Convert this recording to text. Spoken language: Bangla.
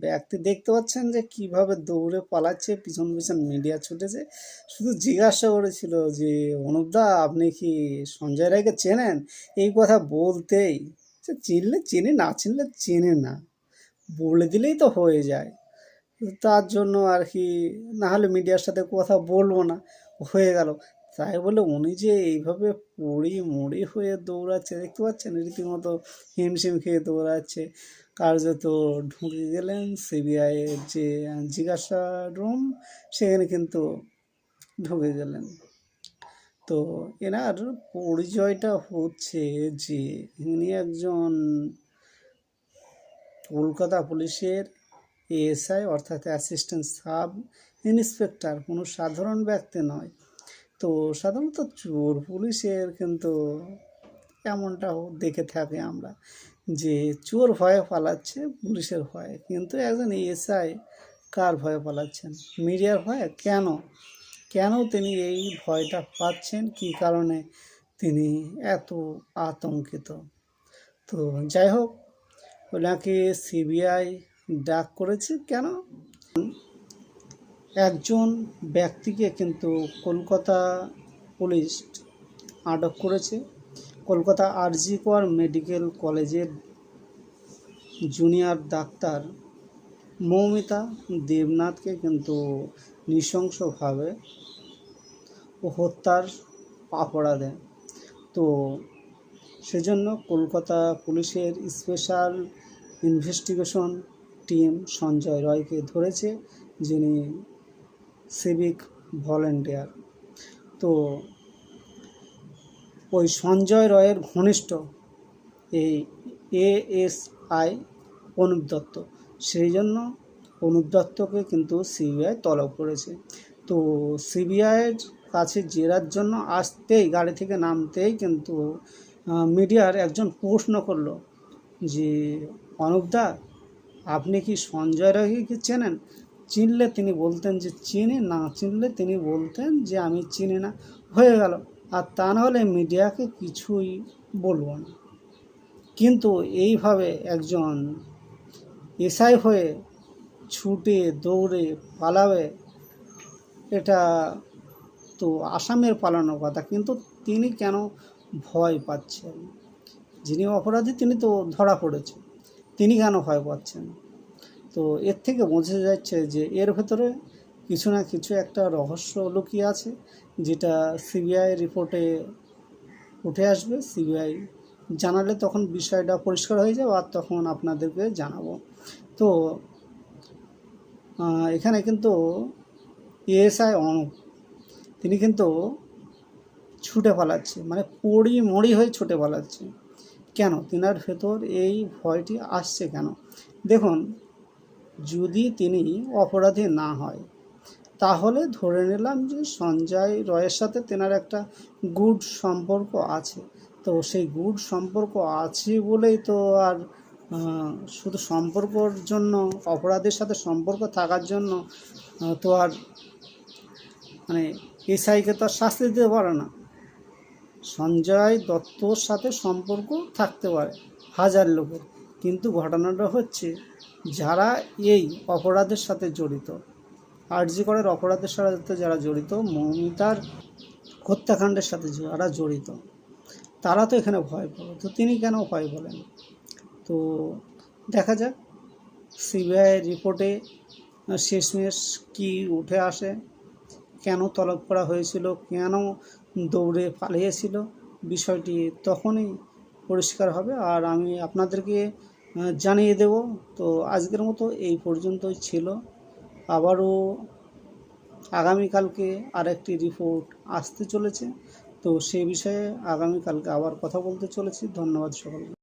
ব্যক্তি দেখতে পাচ্ছেন যে কীভাবে দৌড়ে পালাচ্ছে, পিছন পিছন মিডিয়া ছুটেছে। শুধু জিজ্ঞাসা করেছিল যে অনুপদা আপনি কি সঞ্জয় রায়কে চেনেন? এই কথা বলতেই। সে চিনলে চেনে, না চিনলে চেনে না। বলে দিলেই তো হয়ে যায়। তার জন্য আর কি, না হলে মিডিয়ার সাথে কথা বলব না। হয়ে গেল। তাই বলে উনি যে এইভাবে পড়ি মরি হয়ে দৌড়াচ্ছে, দেখতে পাচ্ছেন? রীতিমতো হিমশিম খেয়ে দৌড়াচ্ছে। কার্যত ঢুকে গেলেন সিবিআইয়ের যে জিজ্ঞাসা রুম, সেখানে কিন্তু ঢুকে গেলেন। তো এনার পরিচয়টা হচ্ছে যে ইনি একজন কলকাতা পুলিশের এএসআই, অর্থাৎ অ্যাসিস্ট্যান্ট সাব ইন্সপেক্টর। কোনো সাধারণ ব্যক্তি নয়। তো সাধারণত চোর পুলিশের কিন্তু এমনটা দেখে থাকি আমরা যে চোর ভয়ে পালাচ্ছে, পুলিশের ভয়ে। কিন্তু একজন এসআই কার ভয়ে পালাচ্ছেন? মিডিয়ার ভয়ে? কেন? কেন তিনি এই ভয়টা পাচ্ছেন? কী কারণে তিনি এত আতঙ্কিত? তো যাই হোক, ওনাকে সিবিআই ডাক করেছে। কেন? একজন ব্যক্তিকে কিন্তু কলকাতা পুলিশ আটক করেছে। কলকাতা আরজি কর মেডিকেল কলেজের জুনিয়র ডাক্তার মৌমিতা দেবনাথকে কিন্তু নৃশংসভাবে হত্যার অপরাধে তো সেজন্য কলকাতা পুলিশের স্পেশাল ইনভেস্টিগেশন টিম সঞ্জয় রয়কে ধরেছে, যিনি সিভিক ভলেন্টিয়ার তো ওই সঞ্জয় রয়ের ঘনিষ্ঠ এই এএসআই অনুপ দত্ত, সেই জন্য অনুপ দত্তকে কিন্তু সিবিআই তলব করেছে। তো সিবিআইয়ের কাছে জেরার জন্য আসতেই, গাড়ি থেকে নামতেই কিন্তু মিডিয়ার একজন প্রশ্ন করল যে অনুপদা আপনি কি সঞ্জয় রায়কে চেনেন? চিনলে তিনি বলতেন যে চিনি, না চিনলে তিনি বলতেন যে আমি চিনি না। হয়ে গেল। আর তা নাহলে মিডিয়াকে কিছুই বলব না। কিন্তু এইভাবে একজন এসআই হয়ে ছুটে, দৌড়ে পালাবে, এটা তো আসামের পালানোর কথা। কিন্তু তিনি কেন ভয় পাচ্ছেন? যিনি অপরাধী, তিনি তো ধরা পড়েছে তিনি কেন ভয় পাচ্ছেন? তো এর থেকে বোঝা যাচ্ছে যে এর ভেতরে কিছু না কিছু একটা রহস্য লুকিয়ে আছে, যেটা সিবিআই রিপোর্টে উঠে আসবে। সিবিআই জানালে তখন বিষয়টা পরিষ্কার হয়ে যাবে আর তখন আপনাদেরকে জানাব। তো এখানে কিন্তু এএসআই অনুপ, তিনি কিন্তু ছুটে পালাচ্ছে মানে পড়ি মড়ি হয়ে ছুটে পালাচ্ছে। কেন? তিনার ভেতর এই ভয়টি আসছে কেন? দেখুন যদি তিনি অপরাধী না হয়, তাহলে ধরে নিলাম যে সঞ্জয় রয়ের সাথে তেনার একটা গুড সম্পর্ক আছে। তো সেই গুড সম্পর্ক আছে বলেই তো আর শুধু সম্পর্কর জন্য, অপরাধের সাথে সম্পর্ক থাকার জন্য তো আর মানে এসআইকে তো আর শাস্তি দিতে পারে না। সঞ্জয় দত্তর সাথে সম্পর্ক থাকতে পারে, হাজার লোকের। কিন্তু ঘটনাটা হচ্ছে যারা এই অপরাধের সাথে জড়িত, আরজি করের অপরাধের সাথে যারা জড়িত, মমিতার হত্যাকাণ্ডের সাথে যারা জড়িত, তারা তো এখানে ভয় পাবে। তো তিনি কেন ভয় বলেন তো দেখা যাক, সিবিআই রিপোর্টে শেষমেশ কি উঠে আসে, কেন তলব করা হয়েছিল, কেন দৌড়ে পালিয়েছিল, বিষয়টি তখনই পরিষ্কার হবে। আর আমি আপনাদেরকে জানিয়ে দেব। তো আজকের মতো এই পর্যন্তই ছিল। আবারও আগামীকালকে আরেকটি রিপোর্ট আসতে চলেছে। তো সে বিষয়ে আগামীকালকে আবার কথা বলতে চলেছি। ধন্যবাদ সকলকে।